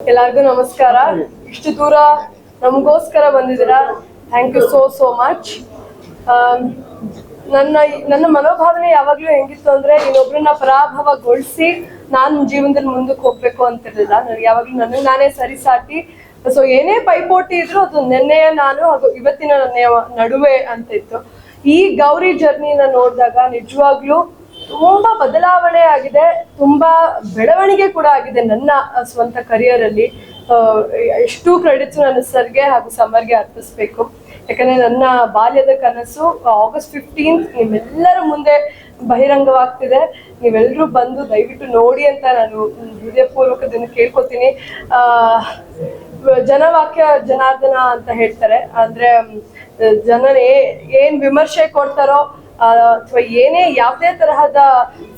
ಎಲ್ಲರಿಗೂ ನಮಸ್ಕಾರ. ಇಷ್ಟು ದೂರ ನಮಗೋಸ್ಕರ ಬಂದಿದ್ದೀರಾ? Thank you so so much ನನ್ನ ನನ್ನ ಮನೋಭಾವನೆ ಯಾವಾಗ್ಲೂ ಹೆಂಗಿತ್ತು ಅಂದ್ರೆ ಇನ್ನೊಬ್ರನ್ನ ಪರಾಭವಗೊಳಿಸಿ ನಾನು ಜೀವನದಲ್ಲಿ ಮುಂದಕ್ಕೆ ಹೋಗ್ಬೇಕು ಅಂತಿರಲಿಲ್ಲ ನನಗೆ ಯಾವಾಗ್ಲೂ ನನಗೆ ನಾನೇ ಸರಿಸಾಟಿ. ಸೊ ಏನೇ ಪೈಪೋಟಿ ಇದ್ರು ಅದು ನೆನ್ನೆಯ ನಾನು ಹಾಗೂ ಇವತ್ತಿನ ನನ್ನ ನಡುವೆ ಅಂತ ಇತ್ತು. ಈ ಗೌರಿ ಜರ್ನಿನ ನೋಡಿದಾಗ ನಿಜವಾಗ್ಲೂ ತುಂಬಾ ಬದಲಾವಣೆ ಆಗಿದೆ, ತುಂಬಾ ಬೆಳವಣಿಗೆ ಕೂಡ ಆಗಿದೆ ನನ್ನ ಸ್ವಂತ ಕರಿಯರ್ ಅಲ್ಲಿ. ಎಷ್ಟು ಕ್ರೆಡಿಟ್ಸ್ ನಾನು ಸರ್ಗೆ ಹಾಗೂ ಸಮರ್ಗೆ ಅರ್ಪಿಸ್ಬೇಕು. ಯಾಕಂದ್ರೆ ನನ್ನ ಬಾಲ್ಯದ ಕನಸು ಆಗಸ್ಟ್ ಫಿಫ್ಟೀನ್ತ್ ನಿಮ್ಮೆಲ್ಲರ ಮುಂದೆ ಬಹಿರಂಗವಾಗ್ತಿದೆ. ನೀವೆಲ್ಲರೂ ಬಂದು ದಯವಿಟ್ಟು ನೋಡಿ ಅಂತ ನಾನು ಹೃದಯಪೂರ್ವಕದನ್ನು ಕೇಳ್ಕೊತೀನಿ. ಜನವಾಕ್ಯ ಜನಾರ್ದನ ಅಂತ ಹೇಳ್ತಾರೆ. ಅಂದ್ರೆ ಜನನೇ ಜನ ಏನ್ ವಿಮರ್ಶೆ ಕೊಡ್ತಾರೋ ಅಥವಾ ಏನೇ ಯಾವುದೇ ತರಹದ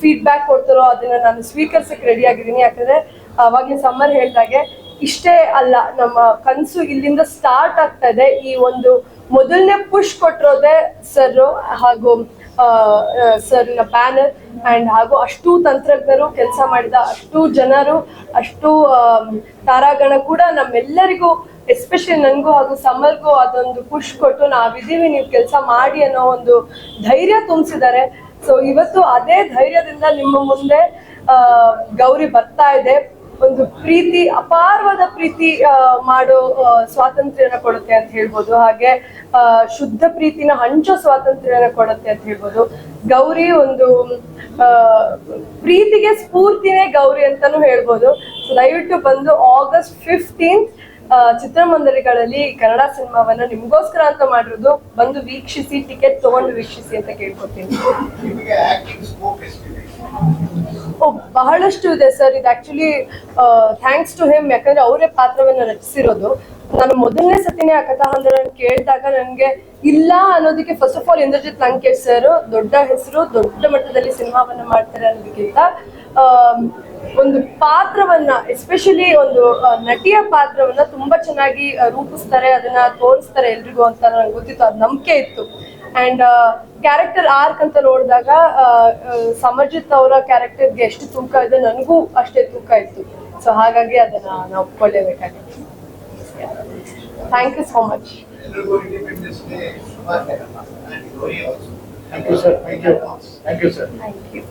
ಫೀಡ್ಬ್ಯಾಕ್ ಕೊಡ್ತಾರೋ ಅದನ್ನ ನಾನು ಸ್ವೀಕರಿಸಕ್ಕೆ ರೆಡಿ ಆಗಿದ್ದೀನಿ. ಯಾಕಂದ್ರೆ ಅವಾಗಿನ ಸಮ್ಮರ್ ಹೇಳ್ದಾಗೆ ಇಷ್ಟೇ ಅಲ್ಲ, ನಮ್ಮ ಕನಸು ಇಲ್ಲಿಂದ ಸ್ಟಾರ್ಟ್ ಆಗ್ತಾ ಇದೆ. ಈ ಒಂದು ಮೊದಲನೇ ಪುಷ್ ಕೊಟ್ಟಿರೋದೆ ಸರ್ ಹಾಗೂ ಸರ್ನ ಬ್ಯಾನರ್ ಅಂಡ್ ಹಾಗೂ ಅಷ್ಟು ತಂತ್ರಜ್ಞರು ಕೆಲಸ ಮಾಡಿದ ಅಷ್ಟು ಜನರು, ಅಷ್ಟು ತಾರಾಗಣ ಕೂಡ ನಮ್ಮೆಲ್ಲರಿಗೂ ಎಸ್ಪೆಷಲಿ ನನಗೂ ಹಾಗೂ ಸಮರ್ಗೂ ಅದೊಂದು ಪುಷ್ ಕೊಟ್ಟು ನಾವಿದ್ದೀವಿ, ನೀವು ಕೆಲಸ ಮಾಡಿ ಅನ್ನೋ ಒಂದು ಧೈರ್ಯ ತುಂಬಿಸಿದ್ದಾರೆ. ಸೊ ಇವತ್ತು ಅದೇ ಧೈರ್ಯದಿಂದ ನಿಮ್ಮ ಮುಂದೆ ಗೌರಿ ಬರ್ತಾ ಇದೆ. ಒಂದು ಪ್ರೀತಿ, ಅಪಾರವಾದ ಪ್ರೀತಿ ಮಾಡೋ ಸ್ವಾತಂತ್ರ್ಯನ ಕೊಡುತ್ತೆ ಅಂತ ಹೇಳ್ಬೋದು. ಹಾಗೆ ಶುದ್ಧ ಪ್ರೀತಿನ ಹಂಚೋ ಸ್ವಾತಂತ್ರ್ಯನ ಕೊಡುತ್ತೆ ಅಂತ ಹೇಳ್ಬೋದು. ಗೌರಿ ಒಂದು ಪ್ರೀತಿಗೆ ಸ್ಫೂರ್ತಿನೇ ಗೌರಿ ಅಂತಾನು ಹೇಳ್ಬೋದು. ದಯವಿಟ್ಟು ಬಂದು ಆಗಸ್ಟ್ ಫಿಫ್ಟೀನ್ತ್ ಚಿತ್ರಮಂದಿರಗಳಲ್ಲಿ ಕನ್ನಡ ಸಿನಿಮಾವನ್ನ ನಿಮ್ಗೋಸ್ಕರ ಅಂತ ಮಾಡಿರೋದು ಬಂದು ವೀಕ್ಷಿಸಿ ಟಿಕೆಟ್ ತಗೊಂಡು ವೀಕ್ಷಿಸಿ ಅಂತ ಕೇಳ್ಕೊತೀನಿ. ಓ ಬಹಳಷ್ಟು ಇದೆ ಸರ್. ಇದು ಆಕ್ಚುಲಿ ಥ್ಯಾಂಕ್ಸ್ ಟು ಹಿಮ್ ಯಾಕಂದ್ರೆ ಅವರೇ ಪಾತ್ರವನ್ನ ರಚಿಸಿರೋದು. ನಾನು ಮೊದಲನೇ ಸತಿನೇ ಆ ಕಥಾಹಂದರ ಕೇಳಿದಾಗ ನನಗೆ ಇಲ್ಲ ಅನ್ನೋದಕ್ಕೆ first of all Indrajit Lankesh sir ದೊಡ್ಡ ಹೆಸರು ದೊಡ್ಡ ಮಟ್ಟದಲ್ಲಿ ಸಿನಿಮಾವನ್ನ ಮಾಡ್ತಾರೆ ಅನ್ನೋದಕ್ಕಿಂತ ಒಂದು ಪಾತ್ರವನ್ನ ಎಸ್ಪೆಷಲಿ ಒಂದು ನಟಿಯ ಪಾತ್ರವನ್ನ ತುಂಬಾ ಚೆನ್ನಾಗಿ ರೂಪಿಸ್ತಾರೆ ಅದನ್ನ ತೋರಿಸ್ತಾರೆ ಎಲ್ರಿಗೂ ಅಂತ ನನಗೆ ಗೊತ್ತಿತ್ತು. ಅದ್ ನಂಬಿಕೆ ಇತ್ತು. ಅಂಡ್ ಕ್ಯಾರೆಕ್ಟರ್ ಆರ್ಕ್ ಅಂತ ನೋಡಿದಾಗ ಸಮರ್ಜಿತ್ ಅವರ ಕ್ಯಾರೆಕ್ಟರ್ಗೆ ಎಷ್ಟು ತೂಕ ಇದೆ ನನಗೂ ಅಷ್ಟೇ ತೂಕ ಇತ್ತು. ಸೊ ಹಾಗಾಗಿ ಅದನ್ನ ನಾವು ಒಪ್ಕೊಳ್ಳೇಬೇಕಾಗಿತ್ತು. Thank you so much thank you day thank you. Thank you